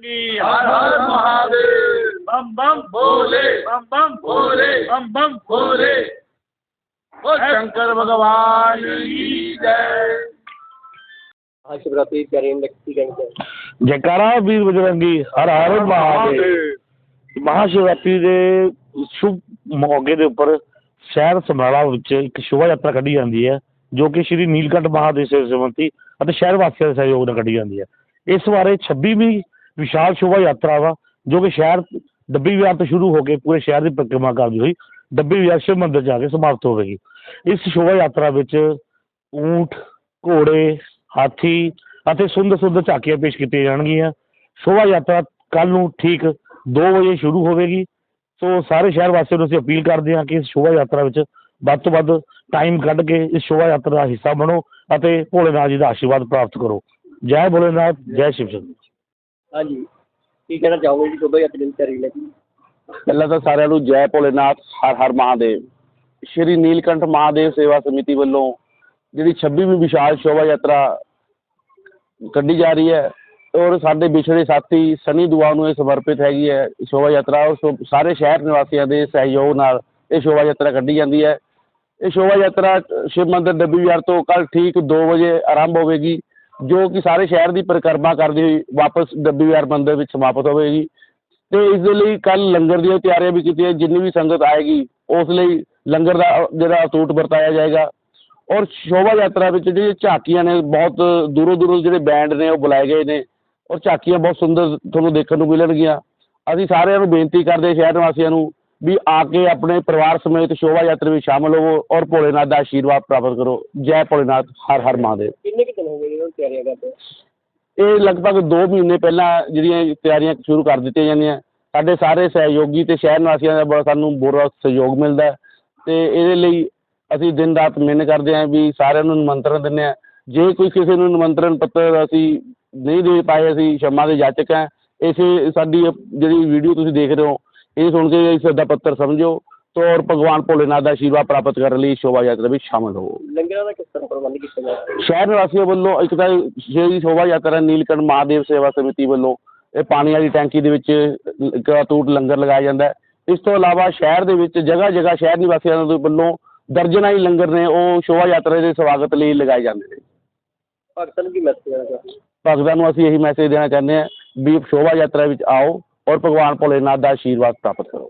की हर हर महादेव बम बम भोले बम बम भोले बम बम भोले ओ शंकर भगवान की जय महाशिवरात्रि प्यारे की कहेंगे ਜੈਕਾਰਾ ਵੀਰ ਬਜਰੰਗੀ ਹਰ ਹਰ ਮਹਾਦੇਵ ਮਹਾਸ਼ਿਵਰਾਤਰੀ ਦੇ ਸ਼ੁਭ ਮੌਕੇ ਦੇ ਉੱਪਰ ਸ਼ਹਿਰ ਸਮਰਾਲਾ ਵਿੱਚ ਇੱਕ ਸ਼ੋਭਾ ਯਾਤਰਾ ਕੱਢੀ ਜਾਂਦੀ ਹੈ ਜੋ ਕਿ ਸ਼੍ਰੀ ਨੀਲਕੰਠ ਮਹਾਦੇਵ ਸੇਵਾ ਸਮੰਤੀ ਅਤੇ ਸ਼ਹਿਰ ਵਾਸੀਆਂ ਦੇ ਸਹਿਯੋਗ ਨਾਲ ਕੱਢੀ ਜਾਂਦੀ ਹੈ ਇਸ ਬਾਰੇ 26ਵੀਂ ਵਿਸ਼ਾਲ ਸ਼ੋਭਾ ਯਾਤਰਾ ਵਾ, ਜੋ ਕਿ ਸ਼ਹਿਰ ਡੱਬੀ ਵਿਹਾਰ ਤੋਂ ਸ਼ੁਰੂ ਹੋ ਕੇ ਪੂਰੇ ਸ਼ਹਿਰ ਦੀ ਪਰਿਕਰਮਾ ਕਰਦੀ ਹੋਈ, ਡੱਬੀ ਵਿਹਾਰ ਸ਼ਿਵ ਮੰਦਿਰ ਜਾ ਕੇ ਸਮਾਪਤ ਹੋਵੇਗੀ ਇਸ ਸ਼ੋਭਾ ਯਾਤਰਾ ਵਿੱਚ ਊਂਠ, ਘੋੜੇ, ਹਾਥੀ ਅਤੇ ਸੁੰਦਰ ਸੁੰਦਰ ਝਾਕੀਆਂ ਪੇਸ਼ ਕੀਤੀਆਂ ਜਾਣਗੀਆਂ। ਸ਼ੋਭਾ ਯਾਤਰਾ ਕੱਲ ਨੂੰ ਠੀਕ 2 ਵਜੇ ਸ਼ੁਰੂ ਹੋਵੇਗੀ। ਸੋ ਸਾਰੇ ਸ਼ਹਿਰ ਵਾਸੀਆਂ ਨੂੰ ਅਸੀਂ ਅਪੀਲ ਕਰਦੇ ਹਾਂ ਕਿ ਇਸ ਸ਼ੋਭਾ ਯਾਤਰਾ ਵਿੱਚ ਵੱਧ ਤੋਂ ਵੱਧ ਟਾਈਮ ਕੱਢ ਕੇ ਇਸ ਸ਼ੋਭਾ ਯਾਤਰਾ ਦਾ ਹਿੱਸਾ ਬਣੋ ਅਤੇ ਭੋਲੇਨਾਥ ਜੀ ਦਾ ਆਸ਼ੀਰਵਾਦ ਪ੍ਰਾਪਤ ਕਰੋ। ਜੈ ਭੋਲੇਨਾਥ, ਜੈ ਸ਼ਿਵ ਸ਼ੰਕਰ ਹਾਂਜੀ। ਪਹਿਲਾਂ ਤਾਂ ਸਾਰਿਆਂ ਨੂੰ ਜੈ ਭੋਲੇਨਾਥ, ਹਰ ਹਰ ਮਹਾਦੇਵ। ਸ਼੍ਰੀ ਨੀਲਕੰਠ ਮਹਾਦੇਵ ਸੇਵਾ ਸਮਿਤੀ ਵੱਲੋਂ ਜਿਹੜੀ 26ਵੀਂ ਵਿਸ਼ਾਲ ਸ਼ੋਭਾ ਯਾਤਰਾ ਕੱਢੀ ਜਾ ਰਹੀ ਹੈ ਔਰ ਸਾਡੇ ਵਿਛੜੇ ਸਾਥੀ ਸਨੀ ਦੁਆ ਨੂੰ ਇਹ ਸਮਰਪਿਤ ਹੈਗੀ ਹੈ ਸ਼ੋਭਾ ਯਾਤਰਾ ਔਰ ਸਾਰੇ ਸ਼ਹਿਰ ਨਿਵਾਸੀਆਂ ਦੇ ਸਹਿਯੋਗ ਨਾਲ ਇਹ ਸ਼ੋਭਾ ਯਾਤਰਾ ਕੱਢੀ ਜਾਂਦੀ ਹੈ। ਇਹ ਸ਼ੋਭਾ ਯਾਤਰਾ ਸ਼ਿਵ ਮੰਦਿਰ ਯਾਰ ਤੋਂ ਕੱਲ ਠੀਕ 2 ਵਜੇ ਆਰੰਭ ਹੋਵੇਗੀ। ਜੋ ਕਿ ਸਾਰੇ ਸ਼ਹਿਰ ਦੀ ਪਰਿਕਰਮਾ ਕਰਦੀ ਹੋਈ ਵਾਪਸ ਡੱਬੀ ਵਿਹਾਰ ਮੰਦਿਰ ਵਿੱਚ ਸਮਾਪਤ ਹੋਵੇਗੀ। ਅਤੇ ਇਸ ਦੇ ਲਈ ਕੱਲ੍ਹ ਲੰਗਰ ਦੀਆਂ ਤਿਆਰੀਆਂ ਵੀ ਕੀਤੀਆਂ, ਜਿੰਨੀ ਵੀ ਸੰਗਤ ਆਏਗੀ, ਉਸ ਲਈ ਲੰਗਰ ਦਾ, ਜਿਹੜਾ ਅਟੂਟ ਵਰਤਾਇਆ ਜਾਏਗਾ। ਔਰ ਸ਼ੋਭਾ ਯਾਤਰਾ ਵਿੱਚ ਜਿਹੜੀਆਂ ਝਾਕੀਆਂ ਨੇ, ਬਹੁਤ ਦੂਰੋਂ ਦੂਰੋਂ ਜਿਹੜੇ ਬੈਂਡ ਨੇ, ਉਹ ਬੁਲਾਏ ਗਏ ਨੇ। ਔਰ ਝਾਕੀਆਂ ਬਹੁਤ ਸੁੰਦਰ ਤੁਹਾਨੂੰ ਦੇਖਣ ਨੂੰ ਮਿਲਣਗੀਆਂ। ਅਸੀਂ ਸਾਰਿਆਂ ਨੂੰ ਬੇਨਤੀ ਕਰਦੇ ਸ਼ਹਿਰ ਵਾਸੀਆਂ ਨੂੰ ਵੀ ਆ ਕੇ ਆਪਣੇ ਪਰਿਵਾਰ ਸਮੇਤ ਸ਼ੋਭਾ ਯਾਤਰਾ ਵਿੱਚ ਸ਼ਾਮਲ ਹੋਵੋ ਔਰ ਭੋਲੇਨਾਥ ਦਾ ਆਸ਼ੀਰਵਾਦ ਪ੍ਰਾਪਤ ਕਰੋ। ਜੈ ਭੋਲੇਨਾਥ ਹਰ ਹਰ ਮਹਾਦੇਵ। ਕਿੰਨੇ ਕਿ ਦਿਨ ਇਹਨਾਂ ਤਿਆਰੀਆਂ ਕਰਦੇ ਇਹ ਲਗਭਗ 2 ਮਹੀਨੇ ਪਹਿਲਾਂ ਜਿਹੜੀਆਂ ਤਿਆਰੀਆਂ ਸ਼ੁਰੂ ਕਰ ਦਿੱਤੀਆਂ ਜਾਂਦੀਆਂ। ਸਾਡੇ ਸਾਰੇ ਸਹਿਯੋਗੀ ਤੇ ਸ਼ਹਿਰ ਨਿਵਾਸੀਆਂ ਦਾ ਬੜਾ ਸਾਨੂੰ ਬੋਰਾ ਸਹਿਯੋਗ ਮਿਲਦਾ ਤੇ ਇਹਦੇ ਲਈ ਅਸੀਂ ਦਿਨ ਰਾਤ ਮਿਹਨਤ ਕਰਦੇ ਆਂ ਵੀ ਸਾਰਿਆਂ ਨੂੰ ਨਿਮੰਤਰਣ ਦਿੰਨੇ ਆ ਜੇ ਕੋਈ ਕਿਸੇ ਨੂੰ ਨਿਮੰਤਰਣ ਪੱਤਰ ਅਸੀਂ ਨਹੀਂ ਦੇ ਪਾਏ ਅਸੀਂ ਸ਼ਮਾ ਦੇ ਜਾਚਕ ਆ ਇਸੇ ਸਾਡੀ ਜਿਹੜੀ ਵੀਡੀਓ ਤੁਸੀਂ ਦੇਖ ਰਹੇ ਹੋ ਇਹ ਸੁਣ ਕੇ ਸਦਾ ਪੱਤਰ ਸਮਝੋ ਤੋ ਔਰ ਭਗਵਾਨ ਭੋਲੇਨਾਥ ਦਾ ਆਸ਼ੀਰਵਾਦ ਪ੍ਰਾਪਤ ਕਰਨ ਲਈ ਸ਼ੋਭਾ ਯਾਤਰਾ ਵਿੱਚ ਸ਼ਾਮਲ ਹੋਵੋ ਲੰਗਰਾਂ ਦਾ ਕਿਸ ਤਰ੍ਹਾਂ ਪ੍ਰਬੰਧ ਕੀਤਾ ਜਾਵੇ ਸ਼ਹਿਰ ਨਿਵਾਸੀਆਂ ਵੱਲੋਂ ਇੱਕ ਤਾਂ ਜਿਹੜੀ ਸ਼ੋਭਾ ਯਾਤਰਾ ਨੀਲਕੰਠ ਸੇਵਾ ਸਮਿਤੀ ਵੱਲੋਂ ਇਹ ਪਾਣੀ ਵਾਲੀ ਟੈਂਕੀ ਦੇ ਵਿੱਚ ਇੱਕ ਲੰਗਰ ਲਗਾਇਆ ਜਾਂਦਾ ਇਸ ਤੋਂ ਇਲਾਵਾ ਸ਼ਹਿਰ ਦੇ ਵਿੱਚ ਜਗ੍ਹਾ ਜਗ੍ਹਾ ਸ਼ਹਿਰ ਨਿਵਾਸੀਆਂ ਦੇ ਵੱਲੋਂ ਦਰਜਨਾਂ ਹੀ ਲੰਗਰ ਨੇ ਉਹ ਸ਼ੋਭਾ ਯਾਤਰਾ ਦੇ ਸਵਾਗਤ ਲਈ ਲਗਾਏ ਜਾਂਦੇ ਨੇ। ਭਗਤਾਂ ਨੂੰ ਕੀ ਮੈਸੇਜ ਦੇਣਾ ਚਾਹੁੰਦੇ ਭਗਤਾਂ ਨੂੰ ਅਸੀਂ ਇਹੀ ਮੈਸੇਜ ਦੇਣਾ ਚਾਹੁੰਦੇ ਹਾਂ ਵੀ ਸ਼ੋਭਾ ਯਾਤਰਾ ਵਿੱਚ ਆਓ ਔਰ ਭਗਵਾਨ ਭੋਲੇਨਾਥ ਦਾ ਆਸ਼ੀਰਵਾਦ ਪ੍ਰਾਪਤ ਕਰੋ।